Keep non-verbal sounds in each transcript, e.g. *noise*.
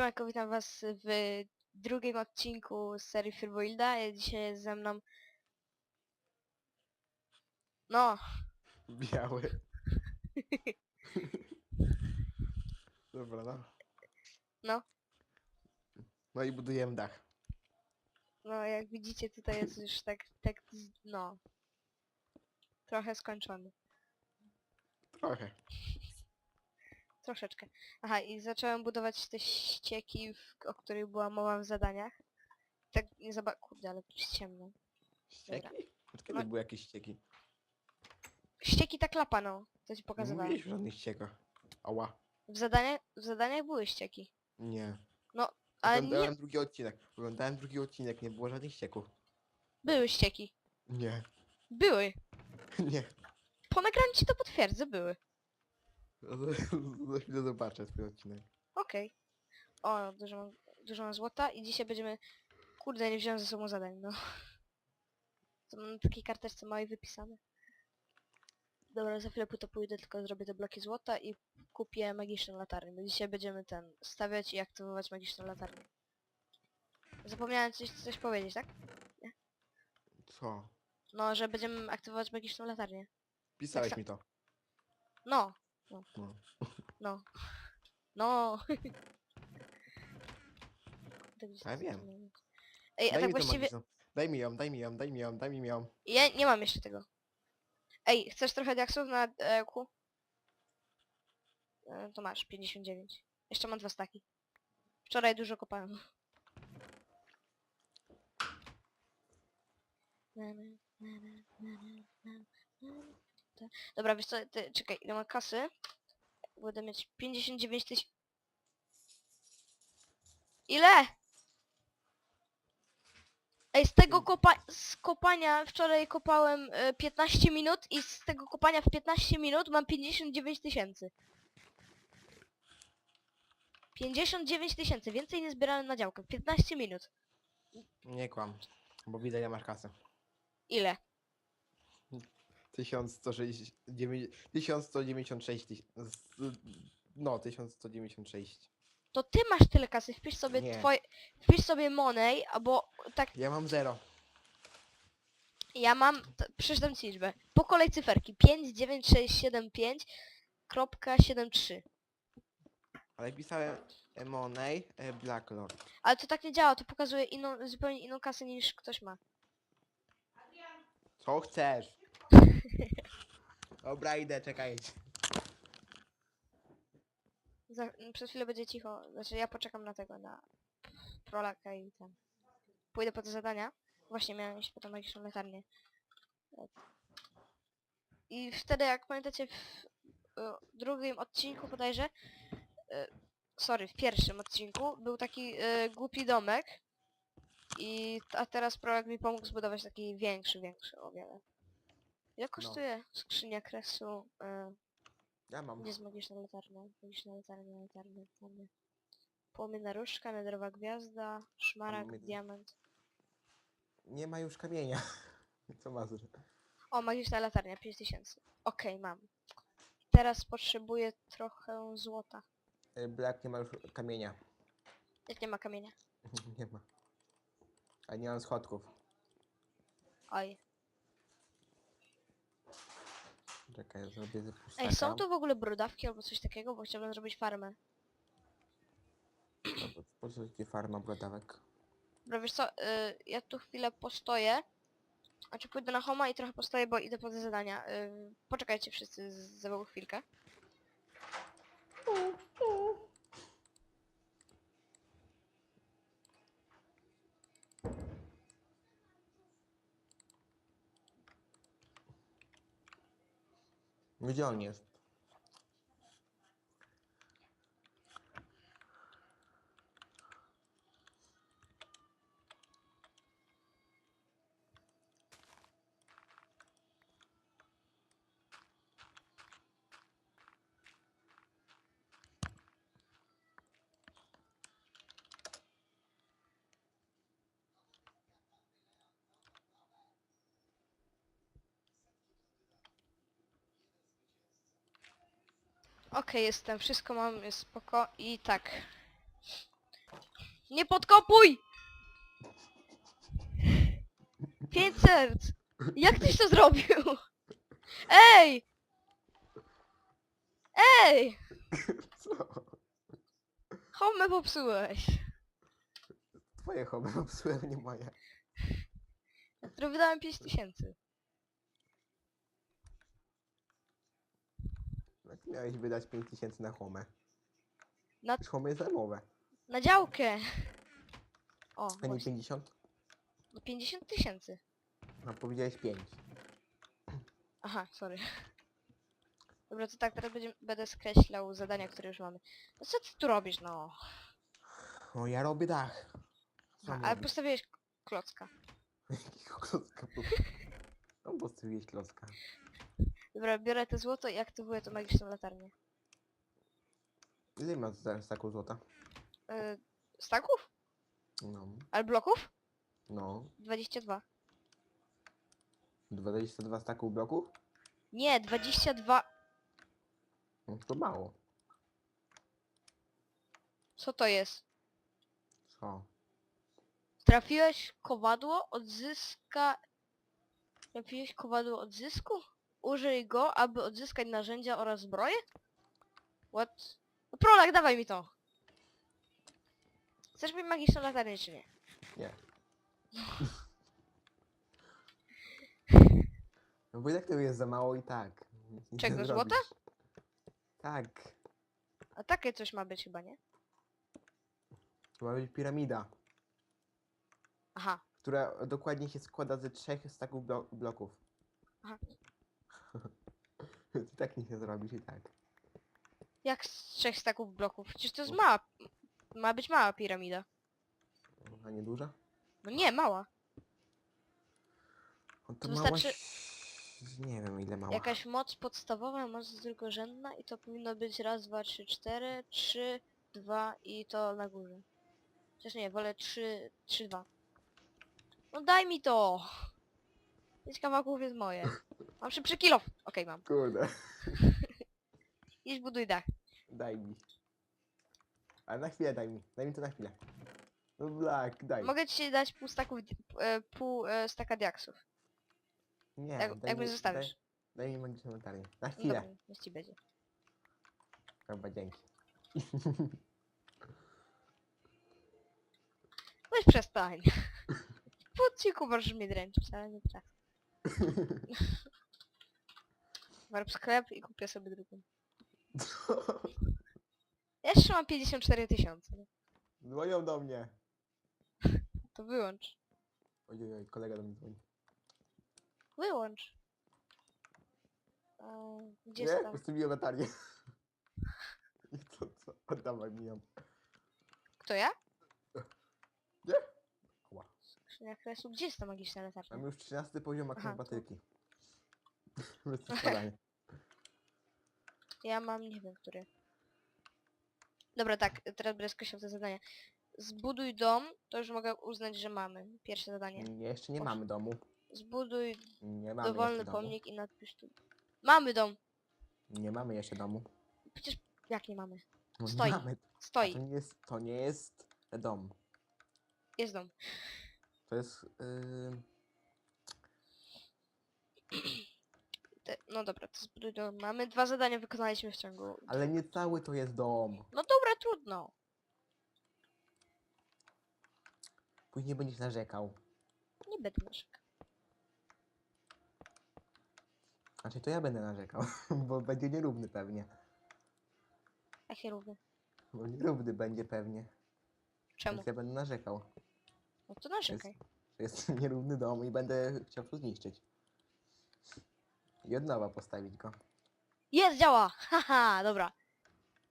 Siemanko, witam was w drugim odcinku z serii Firboilda. Dzisiaj jest ze mną... No, Biały. *laughs* Dobra, no. No. No i budujemy dach. no jak widzicie tutaj jest już tak, tak, z- no. Trochę skończony. Trochę. Troszeczkę. Aha, i zacząłem budować te ścieki, w, o których była mowa w zadaniach. Tak nie zaba... Kurde, ale tu jest ciemno. Ścieki? Od kiedy No. były jakieś ścieki? Ścieki ta klapa, no. To ci Nie pokazywałem. mówiłeś o żadnych ściekach. Ała. W zadaniach, w zadaniach były ścieki. Nie. No, ale nie... Oglądałem drugi odcinek. Oglądałem drugi odcinek, nie było żadnych ścieków. Były ścieki. Nie. Były. *laughs* Nie. Po nagraniu ci to potwierdzę, były. No Za chwilę zobaczę twój odcinek. Okej. O, dużo mam, dużo mam złota i dzisiaj będziemy... Kurde, nie wziąłem ze sobą zadań, no. To mam na takiej karteczce małej wypisane. Dobra, za chwilę to pójdę, tylko zrobię te bloki złota i kupię magiczną latarnię. Bo dzisiaj będziemy ten, stawiać i aktywować magiczną latarnię. Zapomniałem coś, coś powiedzieć, tak? Co? No, że będziemy aktywować magiczną latarnię. Pisałeś sa- mi to. No. No. No. No. *laughs* Gdzieś Ja wiem. Ej, a Daj tak mi właściwie... magiczną. Daj mi ją, daj mi ją, daj mi ją, daj mi ją. Ja nie mam jeszcze tego. Ej, chcesz trochę diaksów na e, kół? E, to masz, 59. Jeszcze mam dwa staki. Wczoraj dużo kopałem. Na, na, na, na, na, na, na, na. To- Dobra, wiesz co, ty, czekaj, ile mam kasy? Będę mieć 59 tysięcy... Ile? Ej, z tego kopa z kopania wczoraj kopałem e, 15 minut i z tego kopania w 15 minut mam 59 tysięcy. 59 tysięcy, więcej nie zbierałem na działkę. 15 minut. Nie kłam. Bo widać, ja masz kasę. Ile? 1160, dziewię- 1196 tyś- z- No, 1196. To ty masz tyle kasy, wpisz sobie Nie. twoje... Wpisz sobie Money, albo tak Ja mam zero. ja mam... t- Przeczytam ci liczbę. Po kolei cyferki. 59675.73 Ale pisałem e, Money, e, Black Lord. Ale to tak nie działa, to pokazuje inną, zupełnie inną kasę niż ktoś ma. Co chcesz? Dobra, idę, czekajcie. Za, przez chwilę będzie cicho. Znaczy ja poczekam na tego, na prolaka i ten. Pójdę po te zadania. Właśnie miałem iść po tą magiczną latarnię. I wtedy jak pamiętacie w e, drugim odcinku bodajże, e, sorry, w pierwszym odcinku był taki e, głupi domek. I a teraz prolak mi pomógł zbudować taki większy, większy o wiele. Ile kosztuje skrzynia kresu? E, Ja mam. jest magiczna latarnia? Magiczna latarnia, latarnia, latarnia. Płomienna różdżka, nedrowa gwiazda, szmaragd, Płomienna. diament. Nie ma już kamienia. *laughs* Co ma? O, magiczna latarnia, 5000. Okej, mam. Teraz potrzebuję trochę złota. E, Black nie ma już kamienia. Jak nie ma kamienia. *laughs* nie ma. A nie mam schodków. Oj. Czekaj, zrobię ze pustaka. Ej, są tu w ogóle brodawki albo coś takiego, bo chciałbym zrobić farmę. Dobra, Po co ci farma brodawek? Dobra, wiesz co, y, ja tu chwilę postoję. Znaczy pójdę na homa i trochę postoję, bo idę po te zadania. Y, poczekajcie wszyscy z- ze mną chwilkę. Jest? Jestem, wszystko mam, jest spoko i tak. Nie podkopuj! Pięć serc! Jak tyś to zrobił? Ej! Ej! Co? Homę popsułeś. Twoje hobby popsułem, nie moje. Które wydałem Jak miałeś wydać 5000 na home? Na, home jest darmowe. na działkę. O, A nie właśnie. 50? No 50 tysięcy. No powiedziałeś 5. Aha, sorry. Dobra, to tak, teraz będzie, będę skreślał zadania, które już mamy. No co ty tu robisz, no? O, ja robię dach. Co A, ale postawiłeś klocka. *laughs* Jakiego klocka po... No postawiłeś klocka. Dobra, biorę te złoto i aktywuję tą magiczną latarnię. Ile ma teraz taką złota? Yy, staków? No. Ale bloków? No. 22. 22 staków bloków? Nie, 22. No to mało. Co to jest? Co? Trafiłeś kowadło, odzyska... Trafiłeś kowadło odzysku? Użyj go, aby odzyskać narzędzia oraz zbroję? What? No Prolak, dawaj mi to! Chcesz mieć magiczną latarnię, czy nie? Nie. *laughs* No bo i tak to jest za mało i tak. Nic nie Czego, zrobisz. złota? Tak. A takie coś ma być chyba, nie? To ma być piramida, Aha. która dokładnie się składa ze trzech staków blo bloków. Aha. *laughs* Ty tak nic nie zrobisz i tak. Jak z trzech staków bloków? Przecież to jest mała... Ma być mała piramida. A nie duża? No nie, mała. No to To mała... wystarczy- ś- Nie wiem ile mała. Jakaś moc podstawowa, moc drugorzędna i to powinno być raz, dwa, trzy, cztery, trzy, dwa i to na górze. Chociaż nie, wolę trzy, trzy, dwa. No daj mi to! Pięć kawałków jest moje. Mam szybszy kilof. Okej, mam. Kurde. *laughs* Idź buduj dach. Daj mi. Ale na chwilę daj mi. Daj mi to na chwilę. No Black, daj. Mogę ci dać pół staków, di- e, pół e, staka diaksów. Nie, Jak, jak mnie zostawisz. Daj, daj mi magiczną latarnię. Na No chwilę. dobra, niech ci będzie. Dobra, dzięki. Weź przestań. *laughs* Po odcinku możesz mnie dręczyć, ale nie teraz. *laughs* Warp sklep i kupię sobie drugą. Ja jeszcze mam 54 tysiące. Dzwonią do mnie. To wyłącz. Ojej, oj, kolega do mnie dzwoni. Wyłącz. Eee, gdzie nie, jest tam? postawiłem latarnię. I co, co? Oddawaj mi ją. Kto ja? Nie? Ła. Skrzynia kresu. Gdzie jest ta magiczna latarnia? Mam już 13 poziom to- akrobatyki. *laughs* Bez. *laughs* Ja mam, nie wiem, który. Dobra, tak, teraz będę skreślał te zadania. Zbuduj dom, to już mogę uznać, że mamy. Pierwsze zadanie. Nie, jeszcze nie Proszę. mamy domu. Zbuduj Nie mamy dowolny jeszcze pomnik i napisz tu. Mamy dom! Nie mamy jeszcze domu. Przecież jak nie mamy? No nie Stoi. Mamy. A Stoi. To nie jest, to nie jest dom. Jest dom. To jest... Yy... Te, no dobra, to zbuduj dom. Mamy dwa zadania, wykonaliśmy w ciągu. Ale nie cały to jest dom. No dobra, trudno. Później będziesz narzekał. Nie będę narzekał. Znaczy to ja będę narzekał, *laughs* bo będzie nierówny pewnie. Jak się równy. Bo nierówny będzie pewnie. Czemu? Więc ja będę narzekał. No to narzekaj. że jest *laughs* nierówny dom i będę chciał to zniszczyć. I od nowa postawić go. Jest, działa! *laughs* Haha, dobra.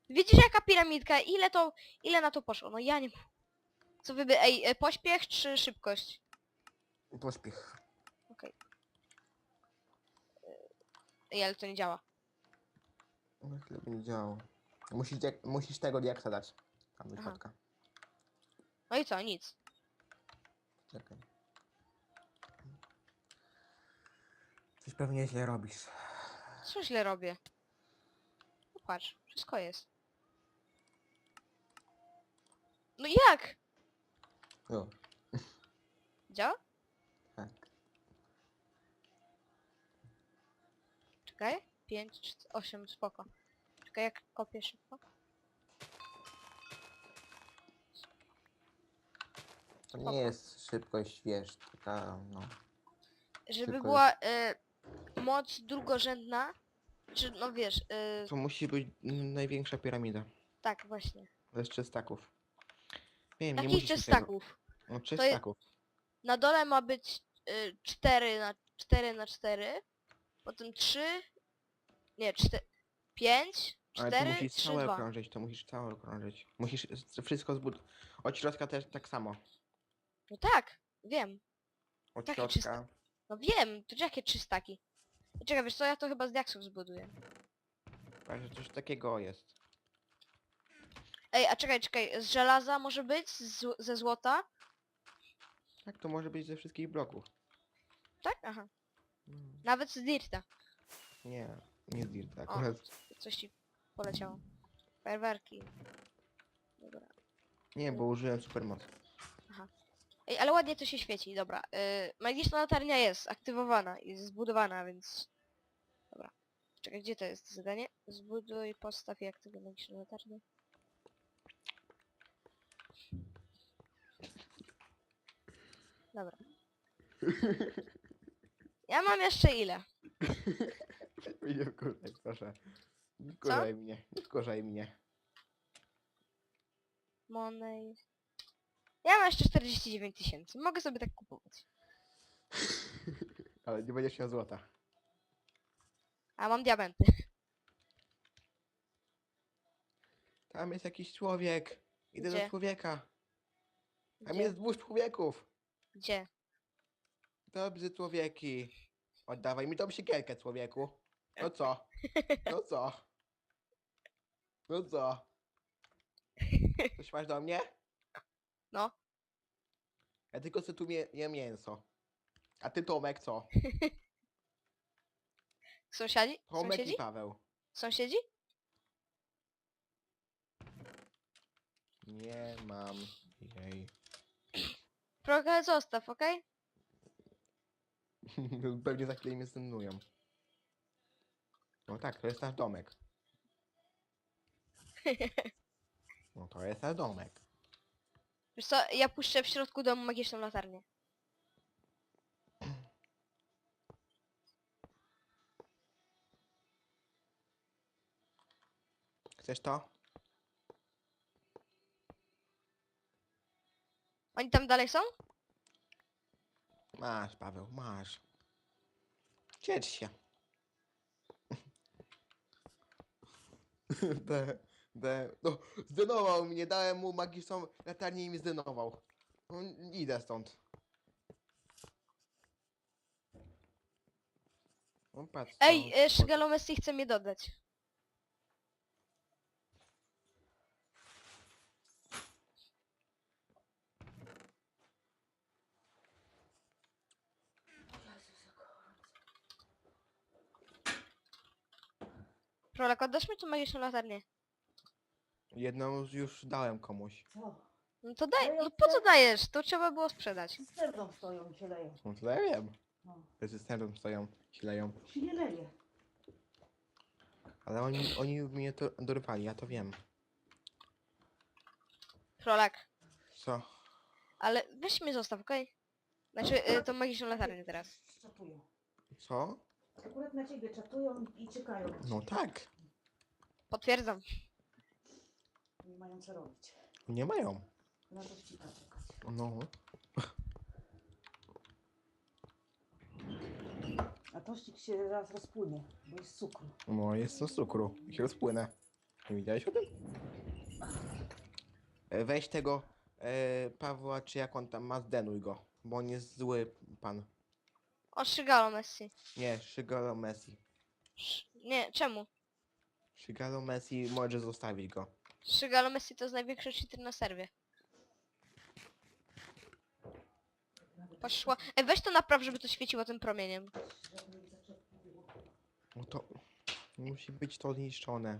Widzisz jaka piramidka? Ile to, ile na to poszło? No ja nie... Co wyby... Ej, e, pośpiech czy szybkość? Pośpiech. Okej. Ej, ale to nie działa. No chwilę będzie działało. Musisz, diak- musisz tego diaksa dać. Tam do Aha. środka. No i co? Nic. Czekaj. Coś pewnie źle robisz. Co źle robię? No patrz, wszystko jest. No jak? O, Działa? tak. Czekaj. 5, 8, spoko. Czekaj, jak kopię szybko. To nie jest szybkość, wiesz, taka, no. Żeby Szybko była y, moc drugorzędna, czy no wiesz, y, To musi być mm, największa piramida. tak właśnie. Ze trzy staków. Wiem, nie Jakich musisz mi tego- staków? No trzy To je- staków. Na dole ma być y, 4 na 4 na 4, potem 3, nie, 4, 5, Ale to 4, musisz 3, całe 2. okrążyć, to musisz całe okrążyć. Musisz z- wszystko zbudować. Od środka też tak samo. No tak, wiem. Od Takie środka. czyste. No wiem, to jakie 3 staki? Czekaj, wiesz co, ja to chyba z diaksów zbuduję. Także coś takiego jest. Ej, a czekaj, czekaj, z żelaza może być? Z, ze złota? Tak, to może być ze wszystkich bloków. Tak? Aha. Mm, Nawet z dirta. Nie, nie z Dirta. O. Akurat Coś ci poleciało. Fajerwerki. Dobra. nie, bo użyłem supermocy. Ej, ale ładnie to się świeci, dobra. Yy, magiczna latarnia jest aktywowana i zbudowana, więc... Dobra. Czekaj, gdzie to jest zadanie? Zbuduj, postaw i aktywuj magiczną latarnię. Dobra. *laughs* Ja mam jeszcze ile? *laughs* Nie wkurzaj, proszę. Nie wkurzaj mnie, nie wkurzaj mnie. Monej... Ja mam jeszcze 49 tysięcy. Mogę sobie tak kupować. *laughs* Ale nie będziesz miał złota. A mam diamenty. Tam jest jakiś człowiek. Idę Gdzie? do człowieka. Tam Gdzie? jest dwóch człowieków. Gdzie? Dobrzy człowieki. Oddawaj mi tą siekierkę, człowieku. No co? No co? No co? *laughs* Coś masz do mnie? No. Ja tylko chcę tu mie jem mięso. A ty Tomek co? *laughs* Sąsiadzi? Tomek Sąsiedzi? i Paweł. Sąsiedzi? Nie mam jej. Trochę zostaw, okej? *laughs* Pewnie za chwilę mnie zdenują. No tak, to jest nasz domek. *laughs* No to jest nasz domek. Wiesz co, ja puszczę w środku domu magiczną latarnię. Chcesz to? Oni tam dalej są? Masz, Paweł, masz. Ciecz się. *laughs* de, no, zdenował mnie, dałem mu magiczną latarnię i mi zdenował. No, idę stąd. No, patrz, Ej, e, Shigalo Messi chce mnie dodać. Prolek, oddasz mi tu magiczną latarnię. Jedną już dałem komuś. Co? No to daj, no po co dajesz? To trzeba było sprzedać. Cysterną stoją się leją. No to ja wiem. No. Stoją, się leją. Się nie leje. Ale oni, oni mnie to dorwali, ja to wiem. Prolek, Co? ale weź mnie zostaw, okej? Znaczy, e, tą magiczną latarnię teraz. Czatują. Co? Akurat na ciebie czatują i czekają. No tak. Potwierdzam. Nie mają co robić. Nie mają. Na to czekać. No. A tościk się raz rozpłynie, bo jest z cukru. No, jest to z cukru. I się rozpłynę. Nie widziałeś o tym? E, Weź tego e, Pawła, czy jak on tam ma, zdenuj go. Bo on jest zły pan. O, Shigalo Messi. Nie, Shigalo Messi. Sz nie, czemu? Shigalo Messi, może zostawić go. Shigalo Messi to jest największy cheater na serwie. Poszła. Ej, weź to napraw, żeby to świeciło tym promieniem. No to musi być to zniszczone.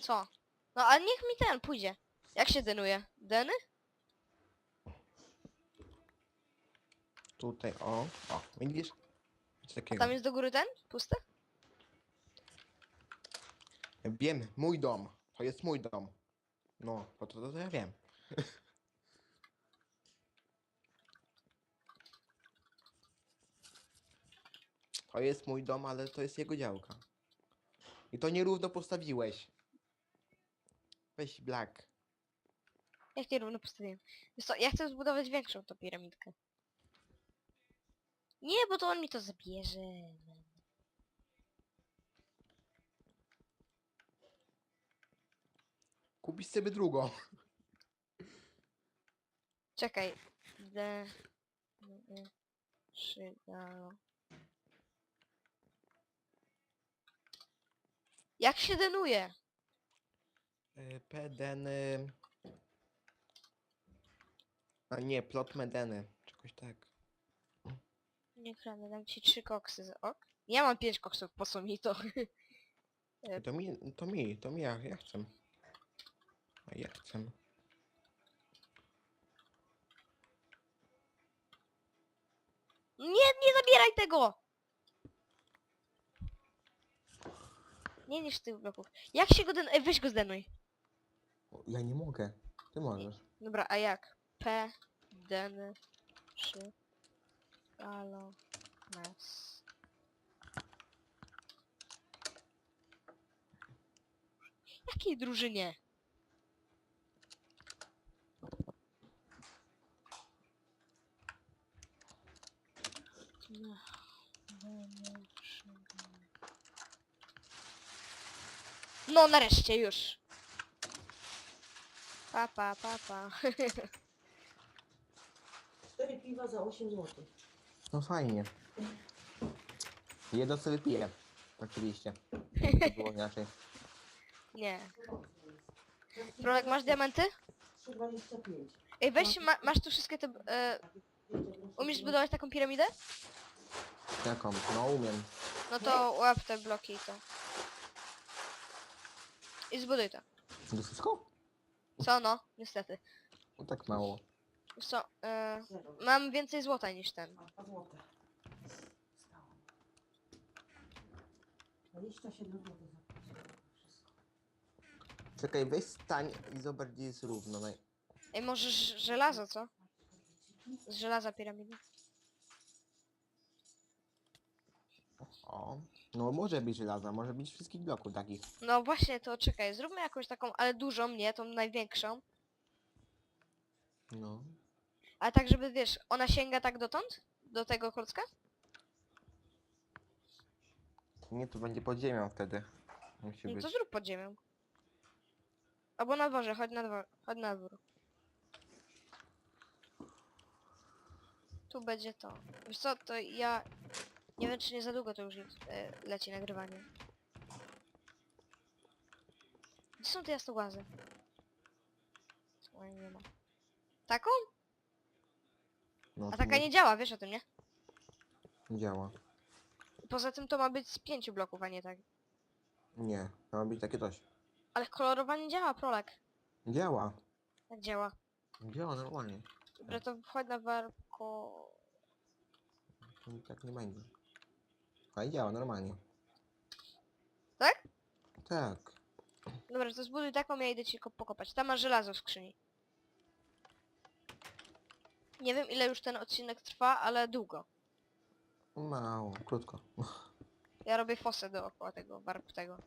Co? No, ale niech mi ten pójdzie. Jak się denuje? Deny? Tutaj, o, o, widzisz? Coś A takiego. tam jest do góry ten? Pusty? Wiem, mój dom. To jest mój dom. No, to, to, to ja wiem. *laughs* To jest mój dom, ale to jest jego działka. I to nierówno postawiłeś. Weź Black. Jak nie równo postawiłem. Wiesz co, ja chcę zbudować większą tą piramidkę. Nie, bo to on mi to zabierze. Kupisz sobie drugą. Czekaj. D... D- Trzy, no. Jak się denuje? Y, Pedeny. A nie, plot medeny. Czegoś tak. Nie kradnę, dam ci trzy koksy z ok. Ja mam pięć koksów, po co mi to? *laughs* To mi, to mi, to mi, ja, ja chcę. A ja chcę. Nie, nie zabieraj tego! Nie niż tych bloków. Jak się go den... Ej, weź go zdenuj. O, Ja nie mogę. Ty możesz. Dobra, a jak? P, den, 3, halo, mes. Jakiej drużynie? No nareszcie już. Pa, pa, pa, pa. *laughs* Cztery piwa za 8 zł. No fajnie. Jedno sobie wypiję. Oczywiście. To *laughs* było inaczej. Nie. Prolek, masz diamenty? 3,25. Ej, weź, ma, masz tu wszystkie te... E, umiesz zbudować taką piramidę? Jaką? No umiem. No to łap te bloki i to. I zbuduj to. To wszystko? Co no? Niestety. No tak mało. Wiesz Co? E, Zero. mam więcej złota niż ten. A 2 złote. Stało. 27 zł zapłaciłem. Wszystko. Czekaj, weź stań i zobacz gdzie jest równo. Naj... Ej, może ż- żelazo, co? Z żelaza piramidy. O. No może być żelaza, może być wszystkich bloków takich. No właśnie, to czekaj, zróbmy jakąś taką, ale dużą, nie? Tą największą. No. Ale tak, żeby wiesz, ona sięga tak dotąd? Do tego klocka? Nie, to będzie pod ziemią wtedy. Musi No być. to zrób pod ziemią. Albo na dworze, chodź na dwór. Chodź na dwór. Tu będzie to. Wiesz co, to ja... Nie wiem czy nie za długo to już jest, e, leci nagrywanie. Gdzie są te jasnogłazy? Oj, nie ma. Taką? No, A to taka nie działa, wiesz o tym, nie? nie działa. Poza tym to ma być z pięciu bloków, a nie tak. Nie, to ma być takie coś. Ale kolorowanie działa, prolek. Działa. Jak działa? Działa normalnie. Dobra, to wchodź na warko... To tak nie będzie. A i działa normalnie. Tak? Tak. Dobra, to zbuduj taką, ja idę ci ko- pokopać. Tam masz żelazo w skrzyni. Nie wiem ile już ten odcinek trwa, ale długo. Mało, krótko. Ja robię fosę dookoła tego warp tego.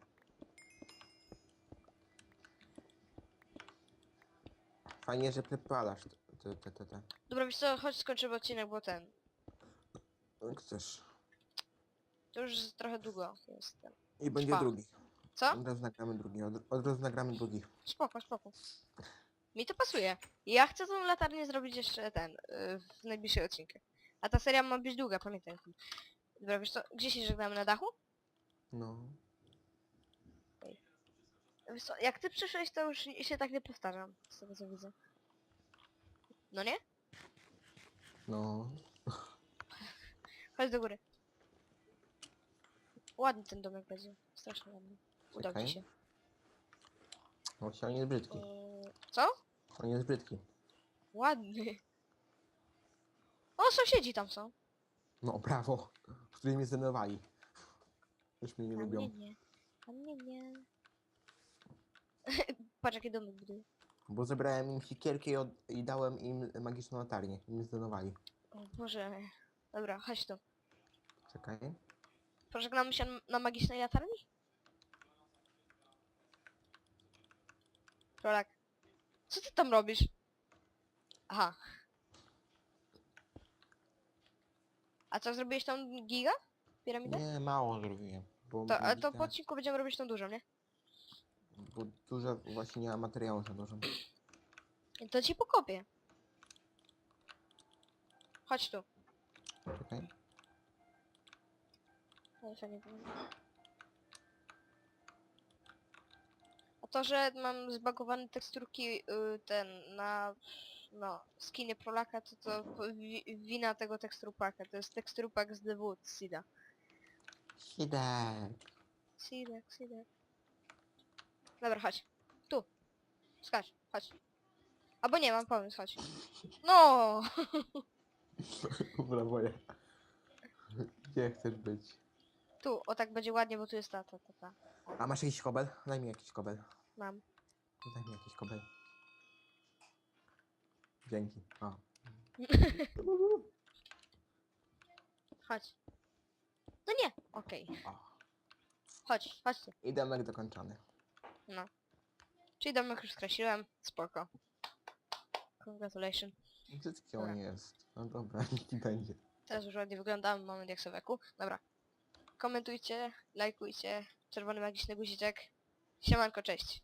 Fajnie, że przepalasz te, te, te, te. Dobra, wiesz co, chodź skończymy odcinek, bo ten... Jak chcesz. To już trochę długo jest ten. I będzie Trwa. drugi. Co? Od razu nagramy drugi. Od, od razu nagramy drugi. Spoko, spoko. Mi to pasuje. Ja chcę tą latarnię zrobić jeszcze ten, yy, w najbliższej odcinku. A ta seria ma być długa, pamiętaj. Dobra, wiesz co, gdzie się żegnamy na dachu? No. Wiesz co, jak ty przyszłeś, to już się tak nie powtarzam, z tego co widzę. No nie? No. Chodź do góry. Ładny ten domek będzie. Strasznie ładny. Udał Czekaj. ci się. Właśnie on jest brzydki. Yy, co? On jest brzydki. Ładny. O, sąsiedzi tam są. No, brawo. Którzy mnie zdenerwowali. Już mnie nie A lubią. mnie nie. A mnie nie. *laughs* Patrz jakie domy budują. Bo zebrałem im siekierkę i, od... i dałem im magiczną latarnię. I mnie zdenerwowali. O Boże. Dobra, chodź tu. Czekaj. Pożegnamy się na magicznej latarni? Prolak. Co ty tam robisz? Aha. A co, zrobiłeś tą giga? Piramidę? Nie, mało zrobiłem. Bo, To, a to po odcinku będziemy robić tą dużą, nie? Bo dużo właśnie nie ma materiału za dużo. To ci pokopię. Chodź tu. Czekaj. No, jeszcze nie wiem. A to, że mam zbagowane teksturki y, ten na no skinie Prolaka, to to wi wina tego teksturpaka. To jest teksturpak z The Wood, Sida. Sidek. Sidek, Sidek. Dobra, chodź. Tu. Skacz, chodź. Albo nie, mam pomysł, chodź. No! *laughs* Brawo ja. Gdzie chcesz być? Tu, o tak będzie ładnie, bo tu jest ta, ta, ta, ta. A masz jakiś kobel? Daj mi jakiś kobel. Mam. Daj mi jakiś kobel. Dzięki. O. *laughs* Chodź. No nie! Okej. o. Chodź, chodź tu. I domek dokończony. No. Czyli domek już skreśliłem. Spoko. Congratulations. Brzydki Dobra. on jest. No dobra, *laughs* niech będzie. Teraz już ładnie wyglądamy, mamy diaksoweku. Dobra. Komentujcie, lajkujcie, czerwony magiczny guziczek. Siemanko, cześć.